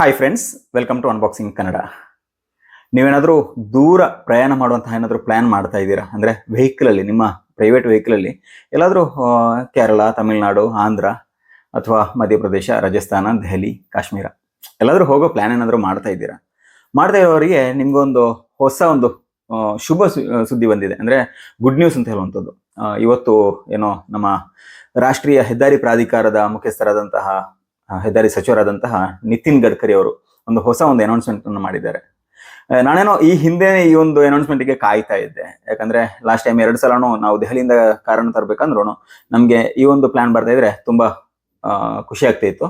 Hi friends welcome to unboxing Kannada ನೀವೇನಾದರೂ ದೂರ ಪ್ರಯಾಣ ಮಾಡುವಂತಹ ಏನಾದರೂ ಪ್ಲ್ಯಾನ್ ಮಾಡ್ತಾ ಇದ್ದೀರಾ? ಅಂದರೆ ವೆಹಿಕಲಲ್ಲಿ ನಿಮ್ಮ ಪ್ರೈವೇಟ್ ವೆಹಿಕಲಲ್ಲಿ ಎಲ್ಲಾದರೂ ಕೇರಳ ತಮಿಳುನಾಡು ಆಂಧ್ರ ಅಥವಾ ಮಧ್ಯಪ್ರದೇಶ ರಾಜಸ್ಥಾನ ದೆಹಲಿ ಕಾಶ್ಮೀರ ಎಲ್ಲಾದರೂ ಹೋಗೋ ಪ್ಲ್ಯಾನ್ ಏನಾದರೂ ಮಾಡ್ತಾ ಇದ್ದೀರಾ? ಮಾಡ್ತಾ ಇರೋರಿಗೆ ನಿಮಗೊಂದು ಹೊಸ ಒಂದು ಶುಭ ಸುದ್ದಿ ಬಂದಿದೆ. ಅಂದರೆ ಗುಡ್ ನ್ಯೂಸ್ ಅಂತ ಹೇಳುವಂಥದ್ದು. ಇವತ್ತು ಏನೋ ನಮ್ಮ ರಾಷ್ಟ್ರೀಯ ಹೆದ್ದಾರಿ ಪ್ರಾಧಿಕಾರದ ಮುಖ್ಯಸ್ಥರಾದಂತಹ ಹೆದ್ದಾರಿ ಸಚಿವರಾದಂತಹ ನಿತಿನ್ ಗಡ್ಕರಿ ಅವರು ಒಂದು ಹೊಸ ಒಂದು ಅನೌನ್ಸ್ಮೆಂಟ್ ಅನ್ನು ಮಾಡಿದ್ದಾರೆ. ನಾನೇನೋ ಈ ಹಿಂದೆ ಈ ಒಂದು ಅನೌನ್ಸ್ಮೆಂಟ್ಗೆ ಕಾಯ್ತಾ ಇದ್ದೆ. ಯಾಕಂದ್ರೆ ಲಾಸ್ಟ್ ಟೈಮ್ ಎರಡು ಸಲನೂ ನಾವು ದೆಹಲಿಯಿಂದ ಕಾರನ್ನು ತರಬೇಕಂದ್ರೂ ನಮಗೆ ಈ ಒಂದು ಪ್ಲಾನ್ ಬರ್ತಾ ಇದ್ರೆ ತುಂಬಾ ಖುಷಿ ಆಗ್ತಾ ಇತ್ತು.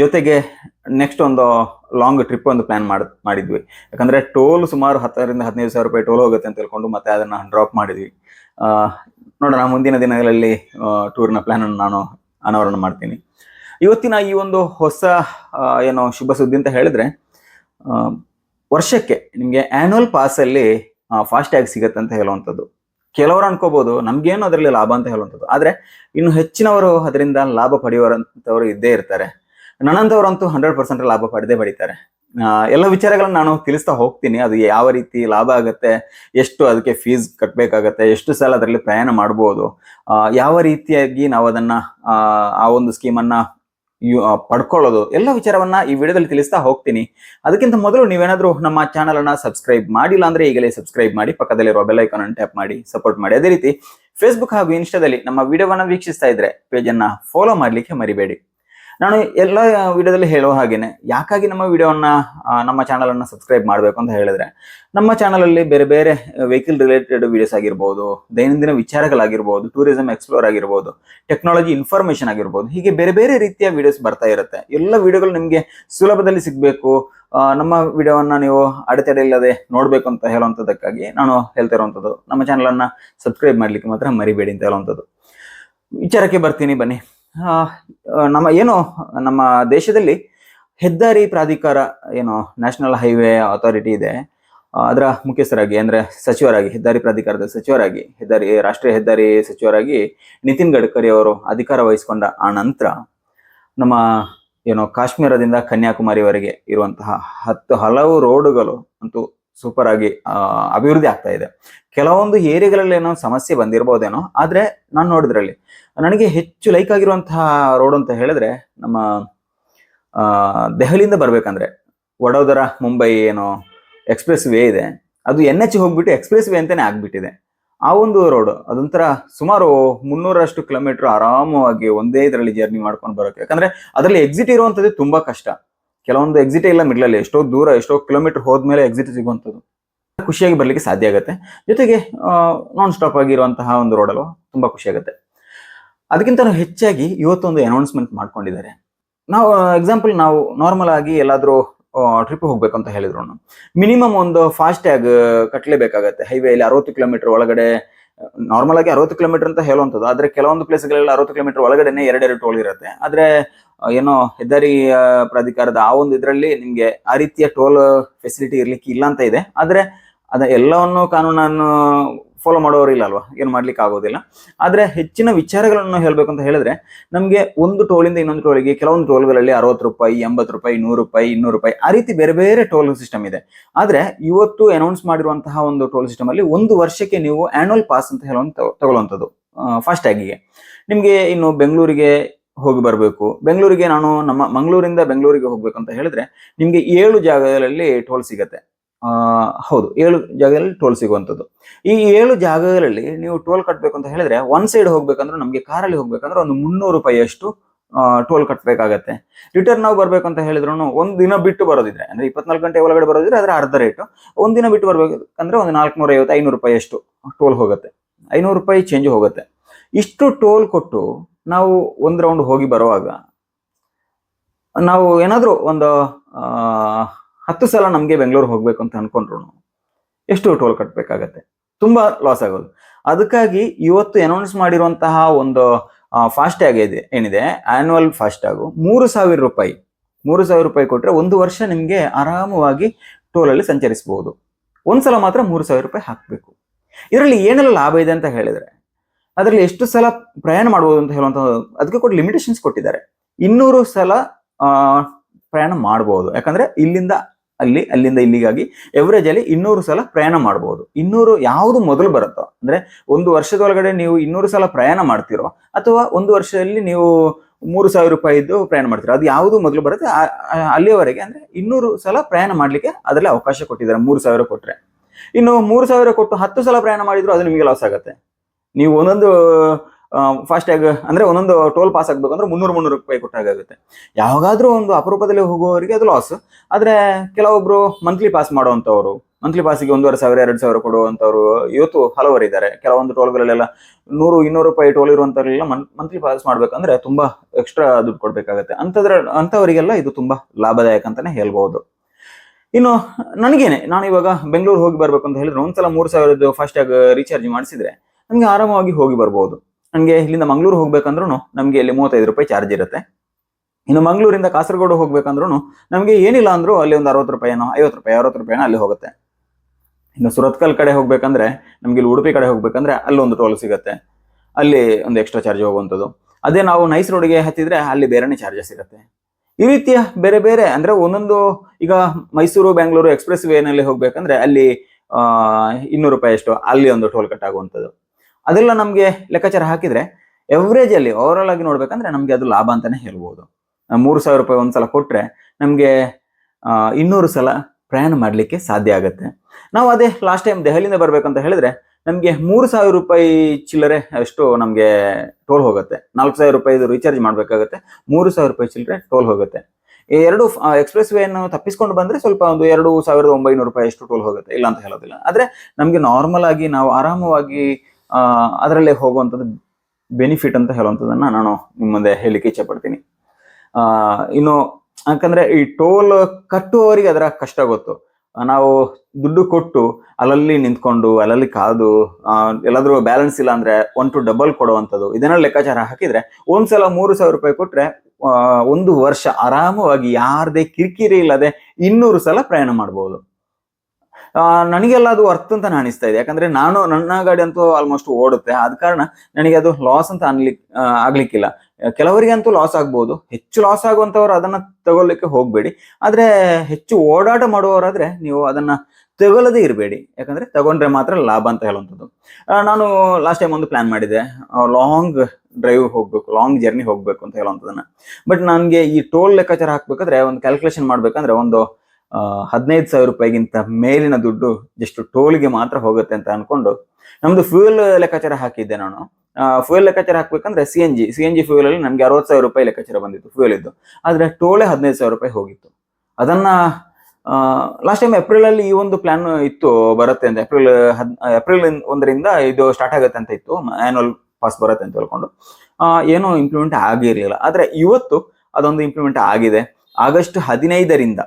ಜೊತೆಗೆ ನೆಕ್ಸ್ಟ್ ಒಂದು ಲಾಂಗ್ ಟ್ರಿಪ್ ಒಂದು ಪ್ಲಾನ್ ಮಾಡ್, ಮಾಡಿದ್ವಿ. ಯಾಕಂದ್ರೆ ಟೋಲ್ ಸುಮಾರು ಹತ್ತರಿಂದ ಹದಿನೈದು ಸಾವಿರ ರೂಪಾಯಿ ಟೋಲ್ ಹೋಗುತ್ತೆ ಅಂತ ತಿಳ್ಕೊಂಡು ಮತ್ತೆ ಅದನ್ನ ಡ್ರಾಪ್ ಮಾಡಿದ್ವಿ. ನೋಡೋಣ, ಮುಂದಿನ ದಿನಗಳಲ್ಲಿ ಟೂರ್ನ ಪ್ಲಾನ್ ಅನ್ನು ನಾನು ಅನಾವರಣ ಮಾಡ್ತೀನಿ. ಇವತ್ತಿನ ಈ ಒಂದು ಹೊಸ ಏನು ಶುಭ ಸುದ್ದಿ ಅಂತ ಹೇಳಿದ್ರೆ ವರ್ಷಕ್ಕೆ ನಿಮಗೆ ಆನ್ಯುವಲ್ ಪಾಸಲ್ಲಿ ಫಾಸ್ಟ್ ಟ್ಯಾಗ್ ಸಿಗತ್ತೆ ಅಂತ ಹೇಳುವಂಥದ್ದು. ಕೆಲವರು ಅನ್ಕೋಬಹುದು ನಮ್ಗೇನು ಅದರಲ್ಲಿ ಲಾಭ ಅಂತ ಹೇಳುವಂಥದ್ದು. ಆದ್ರೆ ಇನ್ನು ಹೆಚ್ಚಿನವರು ಅದರಿಂದ ಲಾಭ ಪಡೆಯುವಂಥವ್ರು ಇದ್ದೇ ಇರ್ತಾರೆ. ನನ್ನಂಥವ್ರಂತೂ ಹಂಡ್ರೆಡ್ ಪರ್ಸೆಂಟ್ ಲಾಭ ಪಡೆದೇ ಪಡಿತಾರೆ ಎಲ್ಲ ವಿಚಾರಗಳನ್ನ ನಾನು ತಿಳಿಸ್ತಾ ಹೋಗ್ತೀನಿ. ಅದು ಯಾವ ರೀತಿ ಲಾಭ ಆಗುತ್ತೆ ಎಷ್ಟು ಅದಕ್ಕೆ ಫೀಸ್ ಕಟ್ಟಬೇಕಾಗತ್ತೆ ಎಷ್ಟು ಸಲ ಅದರಲ್ಲಿ ಪ್ರಯಾಣ ಮಾಡ್ಬೋದು ಯಾವ ರೀತಿಯಾಗಿ ನಾವು ಅದನ್ನ ಆ, ಒಂದು ಸ್ಕೀಮನ್ನ ಪಡ್ಕೊಳ್ಳೋದು. ಎಲ್ಲ ವಿಚಾರವನ್ನ ಈ ವಿಡಿಯೋದಲ್ಲಿ ತಿಳಿಸ್ತಾ ಹೋಗ್ತೀನಿ. ಅದಕ್ಕಿಂತ ಮೊದಲು ನೀವೇನಾದ್ರೂ ನಮ್ಮ ಚಾನಲ್ ಅನ್ನ ಸಬ್ಸ್ಕ್ರೈಬ್ ಮಾಡಿಲ್ಲ ಅಂದ್ರೆ ಈಗಲೇ ಸಬ್ಸ್ಕ್ರೈಬ್ ಮಾಡಿ, ಪಕ್ಕದಲ್ಲಿರುವ ಬೆಲ್ ಐಕಾನ್ ಅನ್ನು ಟ್ಯಾಪ್ ಮಾಡಿ ಸಪೋರ್ಟ್ ಮಾಡಿ. ಅದೇ ರೀತಿ ಫೇಸ್ಬುಕ್ ಹಾಗೂ ಇನ್ಸ್ಟಾದಲ್ಲಿ ನಮ್ಮ ವಿಡಿಯೋವನ್ನು ವೀಕ್ಷಿಸ್ತಾ ಇದ್ರೆ ಪೇಜ್ ಅನ್ನ ಫಾಲೋ ಮಾಡ್ಲಿಕ್ಕೆ ಮರಿಬೇಡಿ. ನಾನು ಎಲ್ಲ ವಿಡಿಯೋದಲ್ಲಿ ಹೇಳೋ ಹಾಗೇನೆ, ಯಾಕಾಗಿ ನಮ್ಮ ವಿಡಿಯೋವನ್ನು ನಮ್ಮ ಚಾನಲನ್ನು ಸಬ್ಸ್ಕ್ರೈಬ್ ಮಾಡಬೇಕು ಅಂತ ಹೇಳಿದ್ರೆ, ನಮ್ಮ ಚಾನಲಲ್ಲಿ ಬೇರೆ ಬೇರೆ ವೆಹಿಕಲ್ ರಿಲೇಟೆಡ್ ವಿಡಿಯೋಸ್ ಆಗಿರ್ಬೋದು, ದೈನಂದಿನ ವಿಚಾರಗಳಾಗಿರ್ಬೋದು ಟೂರಿಸಂ ಎಕ್ಸ್ಪ್ಲೋರ್ ಆಗಿರ್ಬೋದು ಟೆಕ್ನಾಲಜಿ ಇನ್ಫಾರ್ಮೇಷನ್ ಆಗಿರ್ಬೋದು, ಹೀಗೆ ಬೇರೆ ಬೇರೆ ರೀತಿಯ ವಿಡಿಯೋಸ್ ಬರ್ತಾ ಇರುತ್ತೆ. ಎಲ್ಲ ವಿಡಿಯೋಗಳು ನಿಮಗೆ ಸುಲಭದಲ್ಲಿ ಸಿಗಬೇಕು. ನಮ್ಮ ವಿಡಿಯೋವನ್ನು ನೀವು ಅಡೆತಡೆ ಇಲ್ಲದೆ ನೋಡಬೇಕು ಅಂತ ಹೇಳುವಂಥದ್ದಕ್ಕಾಗಿ ನಾನು ಹೇಳ್ತಾ ಇರುವಂಥದ್ದು. ನಮ್ಮ ಚಾನಲನ್ನು ಸಬ್ಸ್ಕ್ರೈಬ್ ಮಾಡ್ಲಿಕ್ಕೆ ಮಾತ್ರ ಮರಿಬೇಡಿ ಅಂತ ಹೇಳುವಂಥದ್ದು. ವಿಚಾರಕ್ಕೆ ಬರ್ತೀನಿ, ಬನ್ನಿ. ನಮ್ಮ ಏನು, ನಮ್ಮ ದೇಶದಲ್ಲಿ ಹೆದ್ದಾರಿ ಪ್ರಾಧಿಕಾರ ಏನು ನ್ಯಾಷನಲ್ ಹೈವೇ ಅಥಾರಿಟಿ ಇದೆ. ಅದರ ಮುಖ್ಯಸ್ಥರಾಗಿ, ಅಂದ್ರೆ ಸಚಿವರಾಗಿ, ಹೆದ್ದಾರಿ ಪ್ರಾಧಿಕಾರದ ಸಚಿವರಾಗಿ, ಹೆದ್ದಾರಿ, ರಾಷ್ಟ್ರೀಯ ಹೆದ್ದಾರಿ ಸಚಿವರಾಗಿ ನಿತಿನ್ ಗಡ್ಕರಿ ಅವರು ಅಧಿಕಾರ ವಹಿಸಿಕೊಂಡ ಆ ನಂತರ ನಮ್ಮ ಏನು ಕಾಶ್ಮೀರದಿಂದ ಕನ್ಯಾಕುಮಾರಿವರೆಗೆ ಇರುವಂತಹ ಹತ್ತು ಹಲವು ರೋಡುಗಳು ಅಂತೂ ಸೂಪರ್ ಆಗಿ ಅಭಿವೃದ್ಧಿ ಆಗ್ತಾ ಇದೆ. ಕೆಲವೊಂದು ಏರಿಯಾಗಳಲ್ಲಿ ಏನೋ ಸಮಸ್ಯೆ ಬಂದಿರಬಹುದೇನೋ ಆದ್ರೆ ನಾನು ನೋಡಿದ್ರಲ್ಲಿ, ನನಗೆ ಹೆಚ್ಚು ಲೈಕ್ ಆಗಿರುವಂತಹ ರೋಡ್ ಅಂತ ಹೇಳಿದ್ರೆ ನಮ್ಮ ದೆಹಲಿಯಿಂದ ಬರ್ಬೇಕಂದ್ರೆ ವಡೋದರ, ಮುಂಬೈ ಏನೋ ಎಕ್ಸ್ಪ್ರೆಸ್ ವೇ ಇದೆ. ಅದು ಎನ್ ಎಚ್ ಹೋಗ್ಬಿಟ್ಟು ಎಕ್ಸ್ಪ್ರೆಸ್ ವೇ ಅಂತಾನೆ ಆಗ್ಬಿಟ್ಟಿದೆ. ಆ ಒಂದು ರೋಡ್ ಅದೊಂಥರ ಸುಮಾರು ಮುನ್ನೂರಷ್ಟು ಕಿಲೋಮೀಟರ್ ಆರಾಮವಾಗಿ ಒಂದೇ ಇದರಲ್ಲಿ ಜರ್ನಿ ಮಾಡ್ಕೊಂಡು ಬರೋಕೆ ಯಾಕಂದ್ರೆ ಅದರಲ್ಲಿ ಎಕ್ಸಿಟ್ ಇರುವಂತದ್ದು ತುಂಬಾ ಕಷ್ಟ. ಕೆಲವೊಂದು ಎಕ್ಸಿಟ್ ಇಲ್ಲ ಮಿಡ್ಲಲ್ಲಿ ಎಷ್ಟೋ ದೂರ, ಎಷ್ಟೋ ಕಿಲೋಮೀಟರ್ ಹೋದ್ಮೇಲೆ ಎಕ್ಸಿಟ್ ಸಿಗುವಂಥದ್ದು. ಖುಷಿಯಾಗಿ ಬರ್ಲಿಕ್ಕೆ ಸಾಧ್ಯ ಆಗುತ್ತೆ. ಜೊತೆಗೆ ನಾನ್ ಸ್ಟಾಪ್ ಆಗಿರುವಂತಹ ಒಂದು ರೋಡ್ ಅಲ್ವಾ, ತುಂಬಾ ಖುಷಿ ಆಗುತ್ತೆ. ಅದಕ್ಕಿಂತ ಹೆಚ್ಚಾಗಿ ಇವತ್ತೊಂದು ಅನೌನ್ಸ್ಮೆಂಟ್ ಮಾಡ್ಕೊಂಡಿದ್ದಾರೆ. ನಾವು ಎಕ್ಸಾಂಪಲ್ ನಾವು ನಾರ್ಮಲ್ ಆಗಿ ಎಲ್ಲಾದ್ರೂ ಟ್ರಿಪ್ ಹೋಗ್ಬೇಕು ಅಂತ ಹೇಳಿದ್ರು. ಮಿನಿಮಮ್ ಒಂದು ಫಾಸ್ಟ್ ಟ್ಯಾಗ್ ಕಟ್ಟಲೇಬೇಕಾಗತ್ತೆ ಹೈವೇಲಿ ಅರವತ್ತು ಕಿಲೋಮೀಟರ್ ಒಳಗಡೆ ನಾರ್ಮಲ್ ಆಗಿ ಅರವತ್ತು ಕಿಲೋಮೀಟರ್ ಅಂತ ಹೇಳುವಂಥದ್ದು. ಆದ್ರೆ ಕೆಲವೊಂದು ಪ್ಲೇಸ್ಗಳೆಲ್ಲ ಅರವತ್ತು ಕಿಲೋಮೀಟರ್ ಒಳಗಡೆನೆ ಎರಡೆರಡು ಟೋಲ್ ಇರುತ್ತೆ. ಆದ್ರೆ ಏನೋ ಹೆದ್ದಾರಿ ಪ್ರಾಧಿಕಾರದ ಆ ಒಂದು ಇದರಲ್ಲಿ ನಿಮಗೆ ಆ ರೀತಿಯ ಟೋಲ್ ಫೆಸಿಲಿಟಿ ಇರ್ಲಿಕ್ಕೆ ಇಲ್ಲ ಅಂತ ಇದೆ. ಆದ್ರೆ ಅದ ಎಲ್ಲವನ್ನು ಕಾನೂನನ್ನು ಫಾಲೋ ಮಾಡೋರು ಇಲ್ಲ ಅಲ್ವಾ? ಏನು ಮಾಡ್ಲಿಕ್ಕೆ ಆಗೋದಿಲ್ಲ. ಆದ್ರೆ ಹೆಚ್ಚಿನ ವಿಚಾರಗಳನ್ನು ಹೇಳಬೇಕು ಅಂತ ಹೇಳಿದ್ರೆ, ನಮಗೆ ಒಂದು ಟೋಲಿಂದ ಇನ್ನೊಂದು ಟೋಲಿಗೆ ಕೆಲವೊಂದು ಟೋಲ್ಗಳಲ್ಲಿ ಅರವತ್ತು ರೂಪಾಯಿ, ಎಂಬತ್ತು ರೂಪಾಯಿ ನೂರು ರೂಪಾಯಿ, ಇನ್ನೂರು ರೂಪಾಯಿ ಆ ರೀತಿ ಬೇರೆ ಬೇರೆ ಟೋಲ್ ಸಿಸ್ಟಮ್ ಇದೆ. ಆದ್ರೆ ಇವತ್ತು ಅನೌನ್ಸ್ ಮಾಡಿರುವಂತಹ ಒಂದು ಟೋಲ್ ಸಿಸ್ಟಮ್ ಅಲ್ಲಿ ಒಂದು ವರ್ಷಕ್ಕೆ ನೀವು ಆ್ಯನುವಲ್ ಪಾಸ್ ಅಂತ ಹೇಳುವಂತ ತಗೊಳ್ಳುವಂಥದ್ದು ಫಾಸ್ಟ್ ಟ್ಯಾಗಿಗೆ ನಿಮಗೆ ಇನ್ನು ಬೆಂಗಳೂರಿಗೆ ಹೋಗಿ ಬರಬೇಕು. ಬೆಂಗಳೂರಿಗೆ ನಾನು ನಮ್ಮ ಮಂಗಳೂರಿಂದ ಬೆಂಗಳೂರಿಗೆ ಹೋಗ್ಬೇಕು ಅಂತ ಹೇಳಿದ್ರೆ ನಿಮ್ಗೆ ಏಳು ಜಾಗಗಳಲ್ಲಿ ಟೋಲ್ ಸಿಗತ್ತೆ. ಆ, ಹೌದು ಏಳು ಜಾಗದಲ್ಲಿ ಟೋಲ್ ಸಿಗುವಂಥದ್ದು. ಈ ಏಳು ಜಾಗಗಳಲ್ಲಿ ನೀವು ಟೋಲ್ ಕಟ್ಟಬೇಕು ಅಂತ ಹೇಳಿದ್ರೆ ಒನ್ ಸೈಡ್ ಹೋಗ್ಬೇಕಂದ್ರೆ ನಮಗೆ ಕಾರಲ್ಲಿ ಹೋಗ್ಬೇಕಂದ್ರೆ ಒಂದು ಮುನ್ನೂರು ರೂಪಾಯಿಯಷ್ಟು ಟೋಲ್ ಕಟ್ಟಬೇಕಾಗತ್ತೆ ರಿಟರ್ನ್ ನಾವು ಬರ್ಬೇಕು ಅಂತ ಹೇಳಿದ್ರು ಒಂದು ದಿನ ಬಿಟ್ಟು ಬರೋದಿದ್ರೆ ಅಂದ್ರೆ ಇಪ್ಪತ್ನಾಲ್ಕು ಗಂಟೆ ಒಳಗಡೆ ಬರೋದಿದ್ರೆ ಅದರ ಅರ್ಧ ರೇಟು ಒಂದು ದಿನ ಬಿಟ್ಟು ಬರ್ಬೇಕಂದ್ರೆ ಒಂದು ನಾಲ್ಕುನೂರ ಐವತ್ತು ಐನೂರು ರೂಪಾಯಿ ಅಷ್ಟು ಟೋಲ್ ಹೋಗುತ್ತೆ. ಐನೂರು ರೂಪಾಯಿ ಚೇಂಜ್ ಹೋಗುತ್ತೆ. ಇಷ್ಟು ಟೋಲ್ ಕೊಟ್ಟು ನಾವು ಒಂದು ರೌಂಡ್ ಹೋಗಿ ಬರುವಾಗ, ನಾವು ಏನಾದರೂ ಒಂದು ಹತ್ತು ಸಲ ನಮಗೆ ಬೆಂಗಳೂರು ಹೋಗ್ಬೇಕು ಅಂತ ಅನ್ಕೊಂಡ್ರು ಎಷ್ಟು ಟೋಲ್ ಕಟ್ಟಬೇಕಾಗತ್ತೆ ತುಂಬಾ ಲಾಸ್ ಆಗೋದು. ಅದಕ್ಕಾಗಿ ಇವತ್ತು ಅನೌನ್ಸ್ ಮಾಡಿರುವಂತಹ ಒಂದು ಫಾಸ್ಟ್ ಟ್ಯಾಗ್ ಇದೆ, ಏನಿದೆ ಆನ್ಯುವಲ್ ಫಾಸ್ಟ್ ಟ್ಯಾಗು ಮೂರು ಸಾವಿರ ರೂಪಾಯಿ, ಮೂರು ಸಾವಿರ ರೂಪಾಯಿ ಕೊಟ್ಟರೆ ಒಂದು ವರ್ಷ ನಿಮಗೆ ಆರಾಮವಾಗಿ ಟೋಲಲ್ಲಿ ಸಂಚರಿಸಬಹುದು ಒಂದ್ಸಲ ಮಾತ್ರ ಮೂರು ಸಾವಿರ ರೂಪಾಯಿ ಹಾಕಬೇಕು. ಇದರಲ್ಲಿ ಏನೆಲ್ಲ ಲಾಭ ಇದೆ ಅಂತ ಹೇಳಿದ್ರೆ ಅದರಲ್ಲಿ ಎಷ್ಟು ಸಲ ಪ್ರಯಾಣ ಮಾಡಬಹುದು ಅಂತ ಹೇಳುವಂತ ಅದಕ್ಕೆ ಕೂಡ ಲಿಮಿಟೇಷನ್ಸ್ ಕೊಟ್ಟಿದ್ದಾರೆ. ಇನ್ನೂರು ಸಲ ಪ್ರಯಾಣ ಮಾಡಬಹುದು ಯಾಕಂದ್ರೆ ಇಲ್ಲಿಂದ ಅಲ್ಲಿ, ಅಲ್ಲಿಂದ ಇಲ್ಲಿಗಾಗಿ ಎವರೇಜ್ ಅಲ್ಲಿ ಇನ್ನೂರು ಸಲ ಪ್ರಯಾಣ ಮಾಡಬಹುದು ಇನ್ನೂರು ಯಾವುದು ಮೊದಲು ಬರುತ್ತೋ, ಅಂದ್ರೆ ಒಂದು ವರ್ಷದೊಳಗಡೆ ನೀವು ಇನ್ನೂರು ಸಲ ಪ್ರಯಾಣ ಮಾಡ್ತಿರೋ, ಅಥವಾ ಒಂದು ವರ್ಷದಲ್ಲಿ ನೀವು ಮೂರು ಸಾವಿರ ರೂಪಾಯಿದ್ದು ಪ್ರಯಾಣ ಮಾಡ್ತೀರಾ, ಅದು ಯಾವುದು ಮೊದಲು ಬರುತ್ತೆ. ಅಲ್ಲಿಯವರೆಗೆ ಅಂದ್ರೆ ಇನ್ನೂರು ಸಲ ಪ್ರಯಾಣ ಮಾಡ್ಲಿಕ್ಕೆ ಅದರಲ್ಲಿ ಅವಕಾಶ ಕೊಟ್ಟಿದ್ದಾರೆ. ಮೂರು ಸಾವಿರ ಕೊಟ್ರೆ. ಇನ್ನು ಮೂರು ಸಾವಿರ ಕೊಟ್ಟು ಹತ್ತು ಸಲ ಪ್ರಯಾಣ ಮಾಡಿದ್ರು ಅದು ನಿಮಗೆ ಲಾಸ್ ಆಗುತ್ತೆ. ನೀವು ಒಂದೊಂದು ಫಾಸ್ಟ್ಯಾಗ್ ಅಂದ್ರೆ ಒಂದೊಂದು ಟೋಲ್ ಪಾಸ್ ಆಗ್ಬೇಕು ಅಂದ್ರೆ ಮುನ್ನೂರು ಮುನ್ನೂರು ರೂಪಾಯಿ ಕೊಟ್ಟಾಗುತ್ತೆ ಯಾವಾಗಾದ್ರೂ ಒಂದು ಅಪರೂಪದಲ್ಲಿ ಹೋಗುವವರಿಗೆ ಅದು ಲಾಸ್ ಆದ್ರೆ ಕೆಲವೊಬ್ರು ಮಂತ್ಲಿ ಪಾಸ್ ಮಾಡುವಂತವ್ರು ಮಂತ್ಲಿ ಪಾಸಿಗೆ ಒಂದೂವರೆ ಸಾವಿರ, ಎರಡು ಸಾವಿರ ಕೊಡುವಂತವ್ರು ಇವತ್ತು ಹಲವರು ಇದ್ದಾರೆ. ಕೆಲವೊಂದು ಟೋಲ್ಗಳಲ್ಲೆಲ್ಲ ನೂರು, ಇನ್ನೂರು ರೂಪಾಯಿ ಟೋಲ್ ಇರುವಂತವರೆಲ್ಲ ಮಂತ್ಲಿ ಪಾಸ್ ಮಾಡ್ಬೇಕಂದ್ರೆ ತುಂಬಾ ಎಕ್ಸ್ಟ್ರಾ ದುಡ್ಡು ಕೊಡ್ಬೇಕಾಗತ್ತೆ. ಅಂತದ್ರ ಅಂತವರಿಗೆಲ್ಲ ಇದು ತುಂಬಾ ಲಾಭದಾಯಕ ಅಂತಾನೆ ಹೇಳ್ಬಹುದು ಇನ್ನು ನನಗೇನೆ ನಾನು ಇವಾಗ ಬೆಂಗಳೂರು ಹೋಗಿ ಬರ್ಬೇಕು ಅಂತ ಹೇಳಿದ್ರೆ ಒಂದ್ಸಲ ಮೂರು ಸಾವಿರದ ಫಾಸ್ಟ್ಯಾಗ್ ರೀಚಾರ್ಜ್ ಮಾಡಿಸಿದ್ರೆ ನಮಗೆ ಆರಾಮವಾಗಿ ಹೋಗಿ ಬರ್ಬೋದು. ನನಗೆ ಇಲ್ಲಿಂದ ಮಂಗಳೂರು ಹೋಗ್ಬೇಕಂದ್ರೂ ನಮಗೆ ಇಲ್ಲಿ ಮೂವತ್ತೈದು ರೂಪಾಯಿ ಚಾರ್ಜ್ ಇರುತ್ತೆ. ಇನ್ನು ಮಂಗಳೂರಿಂದ ಕಾಸರಗೋಡು ಹೋಗ್ಬೇಕಂದ್ರೂ ನಮಗೆ ಏನಿಲ್ಲ ಅಂದ್ರೂ ಅಲ್ಲಿ ಒಂದು ಅರವತ್ತು ರೂಪಾಯಿನೋ ಐವತ್ತು ರೂಪಾಯಿ, ಅರವತ್ತು ರೂಪಾಯಿನೋ ಅಲ್ಲಿ ಹೋಗುತ್ತೆ. ಇನ್ನು ಸುರತ್ಕಲ್ ಕಡೆ ಹೋಗ್ಬೇಕಂದ್ರೆ ನಮ್ಗೆ ಇಲ್ಲಿ ಉಡುಪಿ ಕಡೆ ಹೋಗ್ಬೇಕಂದ್ರೆ ಅಲ್ಲೊಂದು ಟೋಲ್ ಸಿಗುತ್ತೆ. ಅಲ್ಲಿ ಒಂದು ಎಕ್ಸ್ಟ್ರಾ ಚಾರ್ಜ್ ಹೋಗುವಂಥದ್ದು. ಅದೇ ನಾವು ನೈಸ್ ರೋಡ್ಗೆ ಹತ್ತಿದ್ರೆ ಅಲ್ಲಿ ಬೇರೆನೇ ಚಾರ್ಜಸ್ ಇರುತ್ತೆ. ಈ ರೀತಿಯ ಬೇರೆ ಬೇರೆ ಅಂದ್ರೆ ಒಂದೊಂದು ಈಗ ಮೈಸೂರು, ಬೆಂಗಳೂರು ಎಕ್ಸ್ಪ್ರೆಸ್ ವೇನಲ್ಲಿ ಹೋಗ್ಬೇಕಂದ್ರೆ ಅಲ್ಲಿ ಇನ್ನೂರು ರೂಪಾಯಿ ಅಷ್ಟು ಅಲ್ಲಿ ಒಂದು ಟೋಲ್ ಕಟ್ ಆಗುವಂಥದ್ದು ಅದೆಲ್ಲ ನಮಗೆ ಲೆಕ್ಕಾಚಾರ ಹಾಕಿದರೆ ಎವ್ರೇಜಲ್ಲಿ ಓವರಾಲ್ ಆಗಿ ನೋಡ್ಬೇಕಂದ್ರೆ ನಮಗೆ ಅದು ಲಾಭ ಅಂತಾನೆ ಹೇಳ್ಬೋದು. ಮೂರು ಸಾವಿರ ರೂಪಾಯಿ ಒಂದ್ಸಲ ಕೊಟ್ಟರೆ ನಮಗೆ ಇನ್ನೂರು ಸಲ ಪ್ರಯಾಣ ಮಾಡಲಿಕ್ಕೆ ಸಾಧ್ಯ ಆಗುತ್ತೆ. ನಾವು ಅದೇ ಲಾಸ್ಟ್ ಟೈಮ್ ದೆಹಲಿಯಿಂದ ಬರಬೇಕಂತ ಹೇಳಿದ್ರೆ ನಮಗೆ ಮೂರು ಸಾವಿರ ರೂಪಾಯಿ ಚಿಲ್ಲರೆ ಅಷ್ಟು ನಮಗೆ ಟೋಲ್ ಹೋಗುತ್ತೆ. ನಾಲ್ಕು ಸಾವಿರ ರೂಪಾಯಿದು ರೀಚಾರ್ಜ್ ಮಾಡಬೇಕಾಗುತ್ತೆ. ಮೂರು ಸಾವಿರ ರೂಪಾಯಿ ಚಿಲ್ಲರೆ ಟೋಲ್ ಹೋಗುತ್ತೆ. ಈ ಎರಡು ಎಕ್ಸ್ಪ್ರೆಸ್ ವೇಯನ್ನು ತಪ್ಪಿಸ್ಕೊಂಡು ಬಂದರೆ ಸ್ವಲ್ಪ ಒಂದು ಎರಡು ಸಾವಿರದ ಒಂಬೈನೂರು ರೂಪಾಯಿ ಅಷ್ಟು ಟೋಲ್ ಹೋಗುತ್ತೆ. ಇಲ್ಲ ಅಂತ ಹೇಳೋದಿಲ್ಲ. ಆದರೆ ನಮಗೆ ನಾರ್ಮಲ್ ಆಗಿ ನಾವು ಆರಾಮವಾಗಿ ಅದರಲ್ಲೇ ಹೋಗುವಂಥದ್ದು ಬೆನಿಫಿಟ್ ಅಂತ ಹೇಳುವಂಥದ್ದನ್ನ ನಾನು ನಿಮ್ಮ ಮುಂದೆ ಹೇಳಲಿಕ್ಕೆ ಇಚ್ಛೆ ಪಡ್ತೀನಿ. ಆ, ಇನ್ನು ಯಾಕಂದ್ರೆ ಈ ಟೋಲ್ ಕಟ್ಟುವವರಿಗೆ ಅದರ ಕಷ್ಟ ಗೊತ್ತು. ನಾವು ದುಡ್ಡು ಕೊಟ್ಟು ಅಲ್ಲಲ್ಲಿ ನಿಂತ್ಕೊಂಡು, ಅಲ್ಲಲ್ಲಿ ಕಾದು ಎಲ್ಲಾದ್ರೂ ಬ್ಯಾಲೆನ್ಸ್ ಇಲ್ಲ ಅಂದ್ರೆ ಒನ್ ಟು ಡಬಲ್ ಕೊಡುವಂಥದ್ದು ಇದನ್ನ ಲೆಕ್ಕಾಚಾರ ಹಾಕಿದ್ರೆ ಒಂದ್ಸಲ ಮೂರು ಸಾವಿರ ರೂಪಾಯಿ ಕೊಟ್ರೆ ಒಂದು ವರ್ಷ ಆರಾಮವಾಗಿ ಯಾರದೇ ಕಿರಿಕಿರಿ ಇಲ್ಲದೆ ಇನ್ನೂರು ಸಲ ಪ್ರಯಾಣ ಮಾಡಬಹುದು ನನಗೆಲ್ಲ ಅದು ವರ್ತ್ ಅಂತ ಅನಿಸ್ತಾ ಇದೆ. ಯಾಕಂದ್ರೆ ನಾನು ನನ್ನ ಗಾಡಿ ಅಂತೂ ಆಲ್ಮೋಸ್ಟ್ ಓಡುತ್ತೆ. ಆದ ಕಾರಣ ನನಗೆ ಅದು ಲಾಸ್ ಅಂತ ಅನ್ಲಿಕ್ ಆಗ್ಲಿಕ್ಕಿಲ್ಲ. ಕೆಲವರಿಗೆ ಅಂತೂ ಲಾಸ್ ಆಗ್ಬೋದು. ಹೆಚ್ಚು ಲಾಸ್ ಆಗುವಂತವ್ರು ಅದನ್ನ ತಗೊಳ್ಲಿಕ್ಕೆ ಹೋಗ್ಬೇಡಿ. ಆದ್ರೆ ಹೆಚ್ಚು ಓಡಾಟ ಮಾಡುವವರಾದ್ರೆ ನೀವು ಅದನ್ನ ತಗೊಳ್ಳದೇ ಇರಬೇಡಿ. ಯಾಕಂದ್ರೆ ತಗೊಂಡ್ರೆ ಮಾತ್ರ ಲಾಭ ಅಂತ ಹೇಳುವಂಥದ್ದು. ನಾನು ಲಾಸ್ಟ್ ಟೈಮ್ ಒಂದು ಪ್ಲಾನ್ ಮಾಡಿದೆ. ಲಾಂಗ್ ಡ್ರೈವ್ ಹೋಗ್ಬೇಕು ಲಾಂಗ್ ಜರ್ನಿ ಹೋಗ್ಬೇಕು ಅಂತ ಹೇಳುವಂಥದ್ದನ್ನ. ಬಟ್ ನನಗೆ ಈ ಟೋಲ್ ಲೆಕ್ಕಾಚಾರ ಹಾಕ್ಬೇಕಾದ್ರೆ, ಒಂದು ಕ್ಯಾಲ್ಕುಲೇಷನ್ ಮಾಡ್ಬೇಕಂದ್ರೆ ಒಂದು ಹದಿನೈದು ಸಾವಿರ ರೂಪಾಯಿಗಿಂತ ಮೇಲಿನ ದುಡ್ಡು ಜಸ್ಟ್ ಟೋಲ್ಗೆ ಮಾತ್ರ ಹೋಗುತ್ತೆ ಅಂತ ಅನ್ಕೊಂಡು ನಮ್ದು ಫ್ಯೂಯಲ್ ಲೆಕ್ಕಾಚಾರ ಹಾಕಿದ್ದೆ ನಾನು. ಫ್ಯೂಯಲ್ ಲೆಕ್ಕಾಚಾರ ಹಾಕ್ಬೇಕಂದ್ರೆ C N G C N G fuel ಅಲ್ಲಿ ನಮ್ಗೆ ಅರವತ್ತು ಸಾವಿರ ರೂಪಾಯಿ ಲೆಕ್ಕಾಚಾರ ಬಂದಿತ್ತು ಫ್ಯೂಯಲ್ ಇದ್ದು. ಆದ್ರೆ ಟೋಲೆ ಹದಿನೈದು ಸಾವಿರ ರೂಪಾಯಿ ಹೋಗಿತ್ತು. ಅದನ್ನ ಲಾಸ್ಟ್ ಟೈಮ್ ಏಪ್ರಿಲ್ ಅಲ್ಲಿ ಈ ಒಂದು ಪ್ಲಾನ್ ಇತ್ತು, ಬರುತ್ತೆ ಅಂತ. ಏಪ್ರಿಲ್ ಹದ್ ಏಪ್ರಿಲ್ ಒಂದರಿಂದ ಇದು ಸ್ಟಾರ್ಟ್ ಆಗುತ್ತೆ ಅಂತ ಇತ್ತು. ಆನ್ಯುವಲ್ ಪಾಸ್ ಬರುತ್ತೆ ಅಂತ ಹೇಳ್ಕೊಂಡು ಏನೋ ಇಂಪ್ಲಿಮೆಂಟ್ ಆಗಿರಲಿಲ್ಲ. ಆದ್ರೆ ಇವತ್ತು ಅದೊಂದು ಇಂಪ್ಲಿಮೆಂಟ್ ಆಗಿದೆ. ಆಗಸ್ಟ್ ಹದಿನೈದರಿಂದ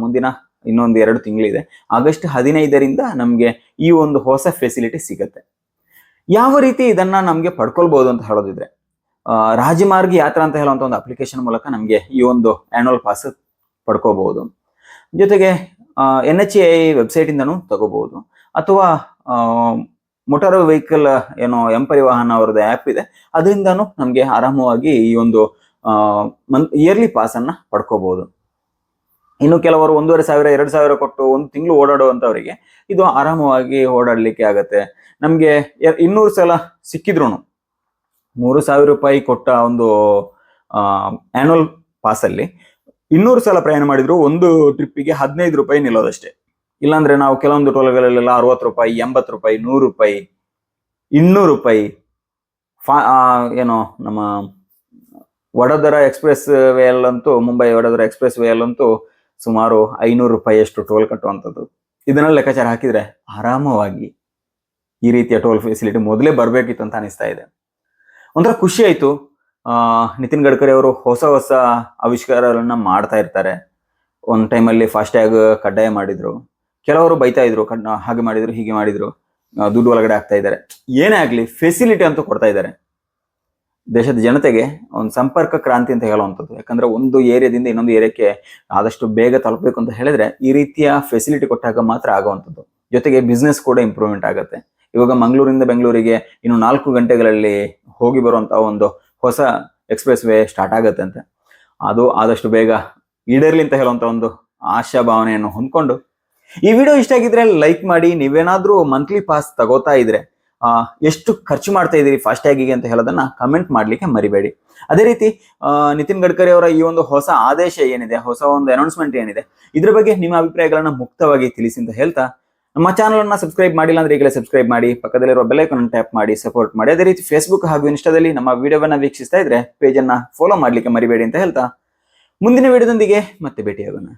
ಮುಂದಿನ ಇನ್ನೊಂದು ಎರಡು ತಿಂಗಳಿದೆ. ಆಗಸ್ಟ್ ಹದಿನೈದರಿಂದ ನಮಗೆ ಈ ಒಂದು ಹೊಸ ಫೆಸಿಲಿಟಿ ಸಿಗುತ್ತೆ. ಯಾವ ರೀತಿ ಇದನ್ನ ನಮಗೆ ಪಡ್ಕೊಳ್ಬಹುದು ಅಂತ ಹೇಳೋದಿದ್ರೆ ರಾಜಮಾರ್ಗ ಯಾತ್ರಾ ಅಂತ ಹೇಳುವಂತ ಒಂದು ಅಪ್ಲಿಕೇಶನ್ ಮೂಲಕ ನಮಗೆ ಈ ಒಂದು ಆನ್ಯುವಲ್ ಪಾಸ್ ಪಡ್ಕೋಬಹುದು ಜೊತೆಗೆ ಎನ್ ಎಚ್ ಐ ವೆಬ್ಸೈಟ್ ಇಂದನೂ ತಗೋಬಹುದು. ಅಥವಾ ಮೋಟಾರ್ ವೆಹಿಕಲ್ ಏನೋ ಎಂ ಪರಿವಾಹನ ಅವರದ್ದು ಆ್ಯಪ್ ಇದೆ, ಅದರಿಂದನೂ ನಮಗೆ ಆರಾಮವಾಗಿ ಈ ಒಂದು ಇಯರ್ಲಿ ಪಾಸ್ ಅನ್ನ ಪಡ್ಕೋಬಹುದು ಇನ್ನು ಕೆಲವರು ಒಂದೂವರೆ ಸಾವಿರ, ಎರಡು ಸಾವಿರ ಕೊಟ್ಟು ಒಂದು ತಿಂಗಳು ಓಡಾಡುವಂಥವರಿಗೆ ಇದು ಆರಾಮವಾಗಿ ಓಡಾಡಲಿಕ್ಕೆ ಆಗತ್ತೆ. ನಮಗೆ ಇನ್ನೂರು ಸಲ ಸಿಕ್ಕಿದ್ರು ಮೂರು ಸಾವಿರ ರೂಪಾಯಿ ಕೊಟ್ಟ ಒಂದು ಆ್ಯನ್ಯಲ್ ಪಾಸಲ್ಲಿ ಇನ್ನೂರು ಸಲ ಪ್ರಯಾಣ ಮಾಡಿದ್ರು ಒಂದು ಟ್ರಿಪ್ಪಿಗೆ ಹದಿನೈದು ರೂಪಾಯಿ ನಿಲ್ಲೋದಷ್ಟೇ. ಇಲ್ಲಾಂದ್ರೆ ನಾವು ಕೆಲವೊಂದು ಟೋಲ್ಗಳಲ್ಲೆಲ್ಲ ಅರವತ್ತು ರೂಪಾಯಿ, ಎಂಬತ್ತು ರೂಪಾಯಿ, ನೂರು ರೂಪಾಯಿ, ಇನ್ನೂರು ರೂಪಾಯಿ, ಫಾ ಏನೋ ನಮ್ಮ ವಡೋದರ ಎಕ್ಸ್ಪ್ರೆಸ್ ವೇ ಅಲ್ಲಂತೂ, ಮುಂಬೈ ವಡೋದರ ಎಕ್ಸ್ಪ್ರೆಸ್ ವೇ ಅಲ್ಲಂತೂ ಸುಮಾರು ಐನೂರು ರೂಪಾಯಿಯಷ್ಟು ಟೋಲ್ ಕಟ್ಟುವಂಥದ್ದು. ಇದನ್ನೆಲ್ಲ ಲೆಕ್ಕಾಚಾರ ಹಾಕಿದ್ರೆ ಆರಾಮವಾಗಿ ಈ ರೀತಿಯ ಟೋಲ್ ಫೆಸಿಲಿಟಿ ಮೊದಲೇ ಬರಬೇಕಿತ್ತು ಅಂತ ಅನಿಸ್ತಾ ಇದೆ. ಒಂಥರ ಖುಷಿ ಆಯಿತು. ನಿತಿನ್ ಗಡ್ಕರಿ ಅವರು ಹೊಸ ಹೊಸ ಆವಿಷ್ಕಾರಗಳನ್ನ ಮಾಡ್ತಾ ಇರ್ತಾರೆ. ಒಂದು ಟೈಮಲ್ಲಿ ಫಾಸ್ಟ್ಯಾಗ್ ಕಡ್ಡಾಯ ಮಾಡಿದ್ರು. ಕೆಲವರು ಬೈತಾ ಇದ್ರು ಹಾಗೆ ಮಾಡಿದ್ರು, ಹೀಗೆ ಮಾಡಿದ್ರು. ದುಡ್ಡು ಒಳಗಡೆ ಆಗ್ತಾ ಇದ್ದಾರೆ. ಏನೇ ಆಗಲಿ ಫೆಸಿಲಿಟಿ ಅಂತೂ ಕೊಡ್ತಾ ಇದ್ದಾರೆ. ದೇಶದ ಜನತೆಗೆ ಒಂದು ಸಂಪರ್ಕ ಕ್ರಾಂತಿ ಅಂತ ಹೇಳುವಂಥದ್ದು. ಯಾಕಂದ್ರೆ ಒಂದು ಏರಿಯಾದಿಂದ ಇನ್ನೊಂದು ಏರಿಯಾಕ್ಕೆ ಆದಷ್ಟು ಬೇಗ ತಲುಪಬೇಕು ಅಂತ ಹೇಳಿದ್ರೆ ಈ ರೀತಿಯ ಫೆಸಿಲಿಟಿ ಕೊಟ್ಟಾಗ ಮಾತ್ರ ಆಗುವಂಥದ್ದು. ಜೊತೆಗೆ ಬಿಸ್ನೆಸ್ ಕೂಡ ಇಂಪ್ರೂವ್ಮೆಂಟ್ ಆಗುತ್ತೆ. ಇವಾಗ ಮಂಗಳೂರಿಂದ ಬೆಂಗಳೂರಿಗೆ ಇನ್ನು ನಾಲ್ಕು ಗಂಟೆಗಳಲ್ಲಿ ಹೋಗಿ ಬರುವಂತಹ ಒಂದು ಹೊಸ ಎಕ್ಸ್ಪ್ರೆಸ್ ವೇ ಸ್ಟಾರ್ಟ್ ಆಗುತ್ತೆ ಅಂತ. ಅದು ಆದಷ್ಟು ಬೇಗ ಈಡೇರ್ಲಿ ಅಂತ ಹೇಳುವಂತ ಒಂದು ಆಶಾ ಭಾವನೆಯನ್ನು ಹೊಂದ್ಕೊಂಡು ಈ ವಿಡಿಯೋ ಇಷ್ಟ ಆಗಿದ್ರೆ ಲೈಕ್ ಮಾಡಿ, ನೀವೇನಾದ್ರೂ ಮಂತ್ಲಿ ಪಾಸ್ ತಗೋತಾ ಇದ್ರೆ ಎಷ್ಟು ಖರ್ಚು ಮಾಡ್ತಾ ಇದ್ದೀರಿ ಫಾಸ್ಟ್ಯಾಗಿಗೆ ಅಂತ ಹೇಳೋದನ್ನ ಕಮೆಂಟ್ ಮಾಡ್ಲಿಕ್ಕೆ ಮರಿಬೇಡಿ. ಅದೇ ರೀತಿ ನಿತಿನ್ ಗಡ್ಕರಿ ಅವರ ಈ ಒಂದು ಹೊಸ ಆದೇಶ ಏನಿದೆ, ಹೊಸ ಒಂದು ಅನೌನ್ಸ್ಮೆಂಟ್ ಏನಿದೆ, ಇದ್ರ ಬಗ್ಗೆ ನಿಮ್ಮ ಅಭಿಪ್ರಾಯಗಳನ್ನ ಮುಕ್ತವಾಗಿ ತಿಳಿಸಿ ಅಂತ ಹೇಳ್ತಾ, ನಮ್ಮ ಚಾನಲ್ ಅನ್ನ ಸಬ್ಸ್ಕ್ರೈಬ್ ಮಾಡಿಲ್ಲ ಅಂದ್ರೆ ಈಗಲೇ ಸಬ್ಸ್ಕ್ರೈಬ್ ಮಾಡಿ, ಪಕ್ಕದಲ್ಲಿರುವ ಬೆಲ್ ಐಕಾನ್ ಟ್ಯಾಪ್ ಮಾಡಿ ಸಪೋರ್ಟ್ ಮಾಡಿ. ಅದೇ ರೀತಿ ಫೇಸ್ಬುಕ್ ಹಾಗೂ ಇನ್ಸ್ಟಾದಲ್ಲಿ ನಮ್ಮ ವಿಡಿಯೋವನ್ನ ವೀಕ್ಷಿಸ್ತಾ ಇದ್ರೆ ಪೇಜ್ ಅನ್ನ ಫಾಲೋ ಮಾಡ್ಲಿಕ್ಕೆ ಮರಿಬೇಡಿ ಅಂತ ಹೇಳ್ತಾ, ಮುಂದಿನ ವಿಡಿಯೋದೊಂದಿಗೆ ಮತ್ತೆ ಭೇಟಿಯಾಗೋಣ.